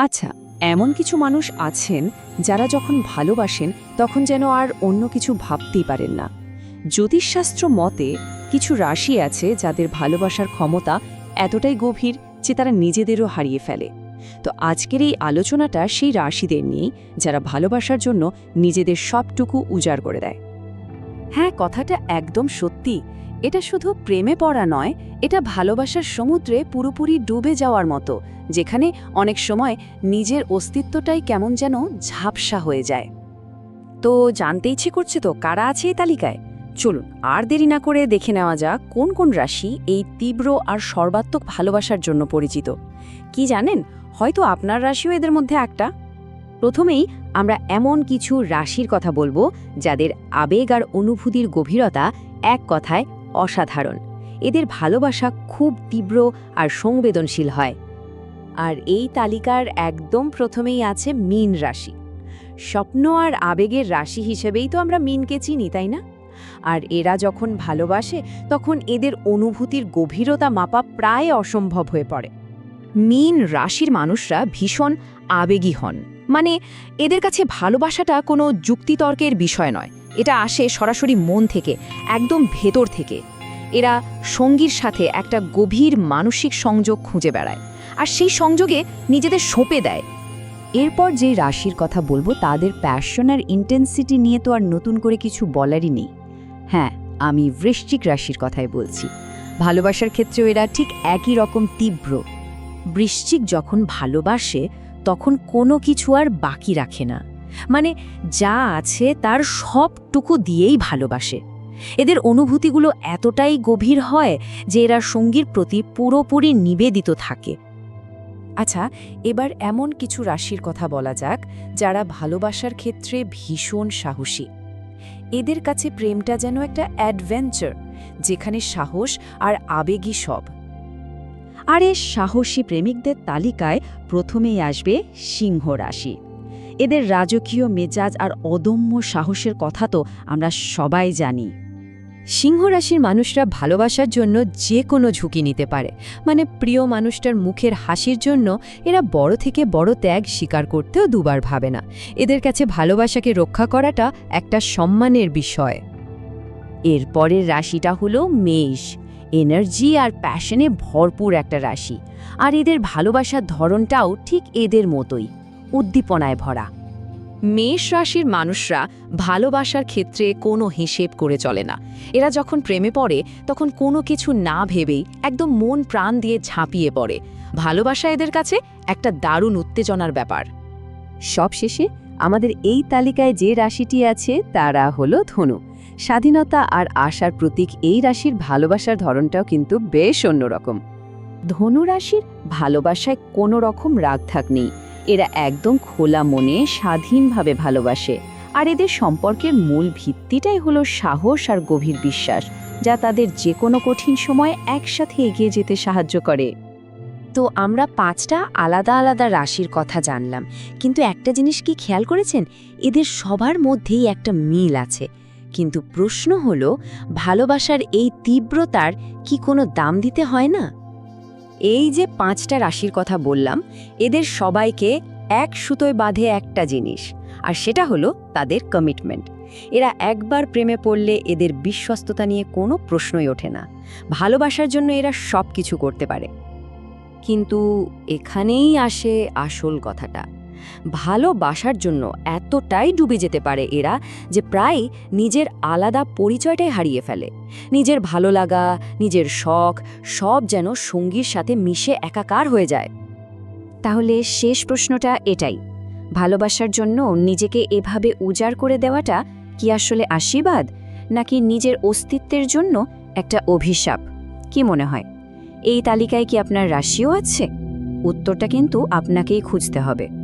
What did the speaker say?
আচ্ছা এমন কিছু মানুষ আছেন যারা যখন ভালোবাসেন তখন যেন আর অন্য কিছু ভাবতেই পারেন না। জ্যোতিষশাস্ত্র মতে কিছু রাশি আছে যাদের ভালোবাসার ক্ষমতা এতটাই গভীর যে তারা নিজেদেরও হারিয়ে ফেলে। তো আজকের এই আলোচনাটা সেই রাশিদের নিয়েই যারা ভালোবাসার জন্য নিজেদের সবটুকু উজাড় করে দেয়। হ্যাঁ কথাটা একদম সত্যি। এটা শুধু প্রেমে পড়া নয়, এটা ভালোবাসার সমুদ্রে পুরোপুরি ডুবে যাওয়ার মতো, যেখানে অনেক সময় নিজের অস্তিত্বটাই কেমন যেন ঝাপসা হয়ে যায়। তো জানতে ইচ্ছে করছে তো কারা আছে এই তালিকায়? চলুন, আর দেরি না করে দেখে নেওয়া যাক কোন কোন রাশি এই তীব্র আর সর্বাত্মক ভালোবাসার জন্য পরিচিত। কি জানেন? হয়তো আপনার রাশিও এদের মধ্যে একটা। প্রথমেই আমরা এমন কিছু রাশির কথা বলব, যাদের আবেগ আর অনুভূতির গভীরতা এক কথায় অসাধারণ। এদের ভালোবাসা খুব তীব্র আর সংবেদনশীল হয়। আর এই তালিকার একদম প্রথমেই আছে মীন রাশি। স্বপ্ন আর আবেগের রাশি হিসেবেই তো আমরা মিনকে চিনি, তাই না? আর এরা যখন ভালোবাসে, তখন এদের অনুভূতির গভীরতা মাপা প্রায় অসম্ভব হয়ে পড়ে। মিন রাশির মানুষরা ভীষণ আবেগী হন। মানে এদের কাছে ভালোবাসাটা কোনো যুক্তিতর্কের বিষয় নয়। এটা আসে সরাসরি মন থেকে, একদম ভেতর থেকে। এরা সঙ্গীর সাথে একটা গভীর মানসিক সংযোগ খুঁজে বেড়ায়। আর সেই সংযোগে নিজেদের সঁপে দেয়। এরপর যে রাশির কথা বলব, তাদের প্যাশন আর ইন্টেন্সিটি নিয়ে তো আর নতুন করে কিছু বলারই নেই। হ্যাঁ আমি বৃশ্চিক রাশির কথাই বলছি। ভালোবাসার ক্ষেত্রেও এরা ঠিক একই রকম তীব্র। বৃশ্চিক যখন ভালোবাসে, তখন কোনো কিছু আর বাকি রাখে না। মানে যা আছে তার সবটুকু দিয়েই ভালোবাসে। এদের অনুভূতিগুলো এতটাই গভীর হয় যে এরা সঙ্গীর প্রতি পুরোপুরি নিবেদিত থাকে। আচ্ছা এবার এমন কিছু রাশির কথা বলা যাক যারা ভালোবাসার ক্ষেত্রে ভীষণ সাহসী। এদের কাছে প্রেমটা যেন একটা অ্যাডভেঞ্চার, যেখানে সাহস আর আবেগী সব। আর এ সাহসী প্রেমিকদের তালিকায় প্রথমেই আসবে সিংহ রাশি। এদের রাজকীয় মেজাজ আর অদম্য সাহসের কথা তো আমরা সবাই জানি। সিংহ রাশির মানুষরা ভালোবাসার জন্য যে কোনো ঝুঁকি নিতে পারে। মানে প্রিয় মানুষটার মুখের হাসির জন্য এরা বড় থেকে বড় ত্যাগ স্বীকার করতেও দুবার ভাবে না। এদের কাছে ভালোবাসাকে রক্ষা করাটা একটা সম্মানের বিষয়। এরপরের রাশিটা হলো মেষ। এনার্জি আর প্যাশনে ভরপুর একটা রাশি। আর এদের ভালোবাসার ধরনটাও ঠিক এদের মতোই। উদ্দীপনায় ভরা। মেষ রাশির মানুষরা ভালোবাসার ক্ষেত্রে কোনো হিসেব করে চলে না। এরা যখন প্রেমে পড়ে, তখন কোনো কিছু না ভেবেই একদম মন প্রাণ দিয়ে ঝাঁপিয়ে পড়ে। ভালোবাসা এদের কাছে একটা দারুণ উত্তেজনার ব্যাপার। সবশেষে, আমাদের এই তালিকায় যে রাশিটি আছে, তারা হলো ধনু। স্বাধীনতা আর আশার প্রতীক এই রাশির ভালোবাসার ধরনটাও কিন্তু বেশ অন্যরকম। ধনু রাশির ভালোবাসায় কোনো রকম রাগথাক নেই। এরা একদম খোলা মনে, স্বাধীনভাবে ভালোবাসে। আর এদের সম্পর্কের মূল ভিত্তিটাই হলো সাহস আর গভীর বিশ্বাস, যা তাদের যে কোনো কঠিন সময় একসাথে এগিয়ে যেতে সাহায্য করে। তো আমরা পাঁচটা আলাদা আলাদা রাশির কথা জানলাম, কিন্তু একটা জিনিস কি খেয়াল করেছেন? এদের সবার মধ্যেই একটা মিল আছে। কিন্তু প্রশ্ন হল, ভালোবাসার এই তীব্রতার কি কোনো দাম দিতে হয় না? এই যে পাঁচটা রাশির কথা বললাম, এদের সবাইকে এক সুতোয় বাঁধে একটা জিনিস, আর সেটা হলো তাদের কমিটমেন্ট এরা একবার প্রেমে পড়লে এদের বিশ্বস্ততা নিয়ে কোনো প্রশ্নই ওঠে না। ভালোবাসার জন্য এরা সব কিছু করতে পারে। কিন্তু এখানেই আসে আসল কথাটা। ভালোবাসার জন্য এতটাই ডুবে যেতে পারে এরা যে প্রায় নিজের আলাদা পরিচয়টাই হারিয়ে ফেলে। নিজের ভালো লাগা, নিজের শখ, সব যেন সঙ্গীর সাথে মিশে একাকার হয়ে যায়। তাহলে শেষ প্রশ্নটা এটাই। ভালোবাসার জন্য নিজেকে এভাবে উজাড় করে দেওয়াটা কি আসলে আশীর্বাদ, নাকি নিজের অস্তিত্বের জন্য একটা অভিশাপ? কি মনে হয়? এই তালিকায় কি আপনার রাশিও আছে? উত্তরটা কিন্তু আপনাকেই খুঁজতে হবে।